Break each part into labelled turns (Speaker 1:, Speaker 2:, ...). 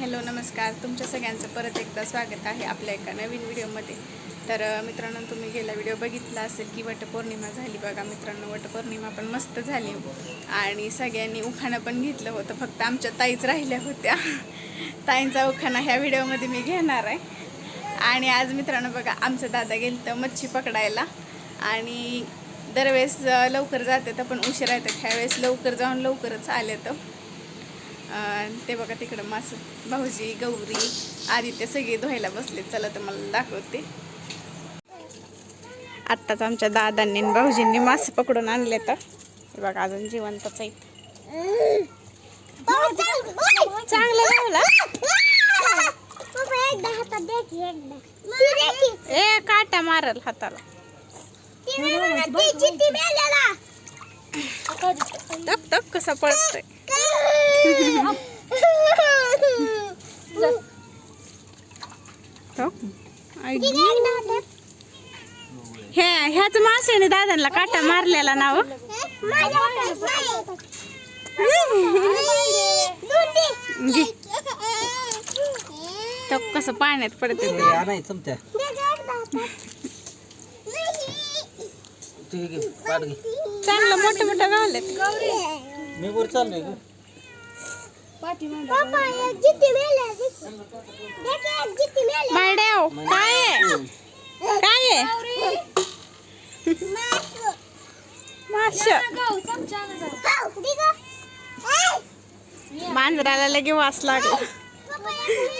Speaker 1: Hello नमस्कार. तुमच्या सगळ्यांचं परत एकदा स्वागत आहे आपल्या एका नवीन व्हिडिओमध्ये. तर मित्रांनो तुम्ही गेला व्हिडिओ बघितला असेल की वटपौर्णिमा झाली बघा. मित्रांनो वटपौर्णिमा पण मस्त झाली. आणि सगळ्यांनी उखाणं पण घेतलं होतं. फक्त आमच्या ताईच राहिल्या होत्या. ताईंचा उखाणा ह्या व्हिडिओमध्ये मी घेणार आहे. आणि आज मित्रांनो बघा आमचं दादा गेलं तर मच्छी पकडायला. आणि दरवेळेस लवकर जाते तर पण उशिरा येतात. ह्यावेळेस लवकर जाऊन लवकरच आले तर ते बघा तिकडं मास भाऊजी गौरी आदित्य सगळे धुवायला बसले चला तर मला दाखवते. आत्ताच आमच्या दादांनी आणि भाऊजींनी मासे पकडून आणले तर हे बघा अजून जिवंतच आहेत. चांगलं लावला ए काटा मारल हाताला. टक टक कसा पडतोय टक. आई गं. हे ह्याच मासेने दादांना काटा मारलेला ना हो. टक कसं पाण्यात पडते ते.
Speaker 2: घे
Speaker 1: चांगलं मोठं मोठं गावले
Speaker 2: मी वर चाललोय ग
Speaker 1: मायड्याव काय आहे? काय आहे? माश मांजराला लगे वास लागला.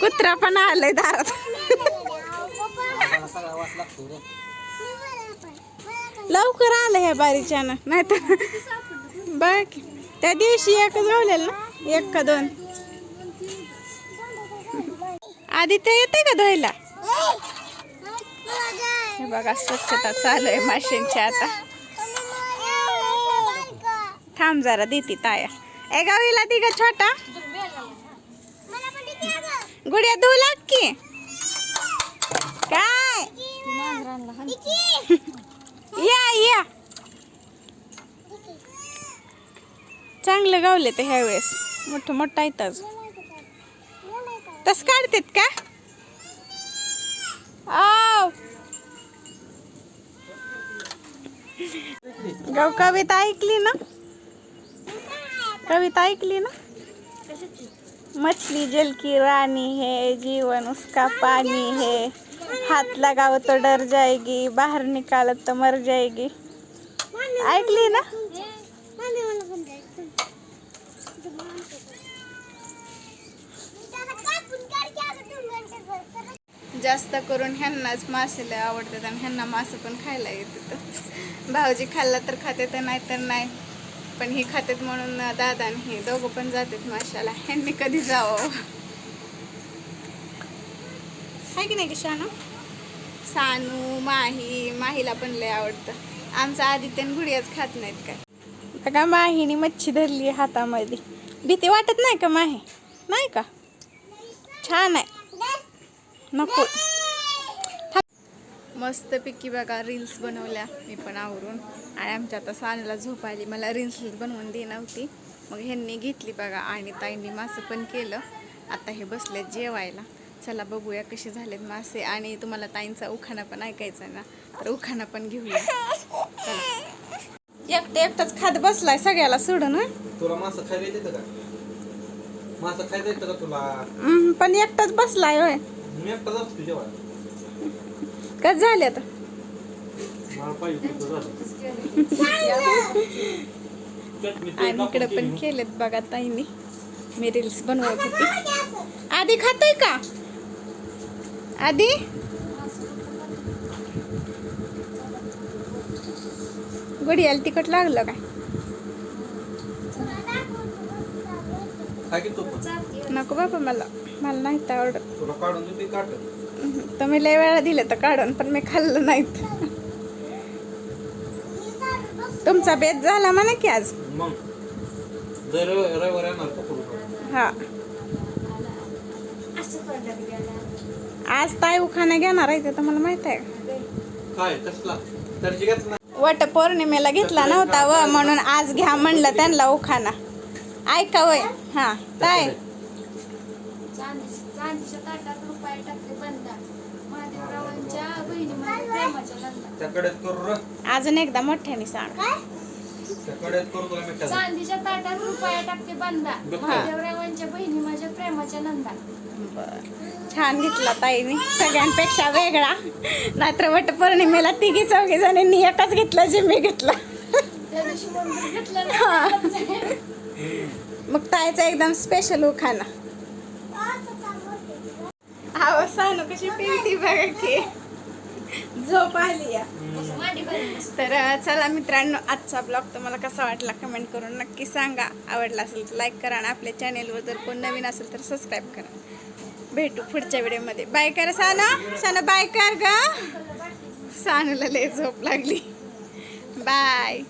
Speaker 1: कुत्रा पण आलाय दारात.
Speaker 2: मला सगळा वास लागतो रे
Speaker 1: लवकर आलं ह्या बारीच्यानं. नाही तर बघ त्या दिवशी एकच गावलेलं ना. एक का दोन? आदित्य येते का धुवायला? हे बघा स्वच्छता चालू आहे माशांची आता. थांब जरा देते ताया. ए गावीला ती का छोटा. गुड्या धुऊ लाग की. काय? या या. चांगलं गावले ते ह्या वेळेस मोठं मोठं येतच तस काढतात का? आव. गाव कविता ऐकली ना? कविता ऐकली ना? मछली जल की रानी है जीवन उसका पानी है. हाथ लगाओ तो डर जाएगी बाहर निकालो तो मर जाएगी. ऐकली ना? जास्त करून ह्यांनाच मासे लय आवडतात आणि ह्यांना मासे पण खायला येतात. भाऊजी खाल्ला तर खाते तर नाही तर नाही. पण ही खातात म्हणून दादा आणि हे दोघं पण जातात माशाला. ह्यांनी कधी जावं? आहे की नाही की शानू सानू माही माहीला पण लय आवडतं. आमचा आदित्य आणि गुडियाच खात नाहीत काय. बघा माहीने मच्छी धरली हातामध्ये. भीती वाटत नाही का माही? नाही का? छान आहे. नको. मस्त पिक्की बघा रील्स बनवल्या. मी पण आवरून. आणि आमच्या आता सानला झोप आली. मला रील्स बनवून दे नव्हती मग ह्यांनी घेतली बघा. आणि ताईंनी मासे पण केलं. आता हे बसले जेवायला. चला बघूया कसे झालेत मासे. आणि तुम्हाला ताईंचा उखाणा पण ऐकायचा आहे ना? तर उखाणा पण घेऊया. चला. एकटं एकटाच खात बसलाय सगळ्याला सोडून हं?
Speaker 2: तुला मासं खायला येते का? मासं खायला येतं का तुला?
Speaker 1: पण एकटाच बसलाय होय.
Speaker 2: मी एकटाच असतो जेव्हा
Speaker 1: कस झाले आता? आणि इकडे पण
Speaker 2: केली.
Speaker 1: केलेत बघा ताईंनी. मी रील्स बनवत होती. आधी खातोय का? आधी? गुडियाला तिखट लागलं काय
Speaker 2: खा की तू पण.
Speaker 1: नको बाबा मला मला नाही तर
Speaker 2: काट
Speaker 1: तुम्ही लय वेळा दिले तर काढून पण मी खाल्लं नाहीत तुमचा बेत झाला म्हणा की आज? हा. आज ताई उखाणा घेणार आहे ते तर मला माहीत आहे. वट पौर्णिमेला घेतला नव्हता व म्हणून आज घ्या म्हणलं त्यांना उखाणा. ऐका वय हा काय?
Speaker 3: चांदी चांदीच्या ताटात रुपये टाकले बंदा महादेवरावांच्या बहिणी म्हणजे प्रेमाच्या नंदा
Speaker 2: त्याकडे करू र
Speaker 1: अजून एकदा मोठ्याने सांग
Speaker 3: चांदीच्या ताटात रुपये टाकते बंदा. महादेवरावांच्या बहिणी माझ्या प्रेमाच्या नंदा.
Speaker 1: छान घेतला ताईने सगळ्यांपेक्षा वेगळा. नाहीतर वट पौर्णिमेला तिघी चौघी जणींनी एकच घेतलं जे मी घेतलं.
Speaker 3: त्या दिवशी म्हणून घेतलं ना?
Speaker 1: मग ताईचा एकदम स्पेशल उखाना आव सानू कशी पिळती बघा की. झोप आली या. तर चला मित्रांनो आजचा ब्लॉग तुम्हाला कसा वाटला कमेंट करून नक्की सांगा. आवडला असेल तर लाईक करा आणि आपल्या चॅनेलवर जर कोण नवीन असेल तर सबस्क्राईब करा. भेटू पुढच्या व्हिडिओमध्ये बाय कर साना. साना बाय कर ग. सानूला लय झोप लागली. बाय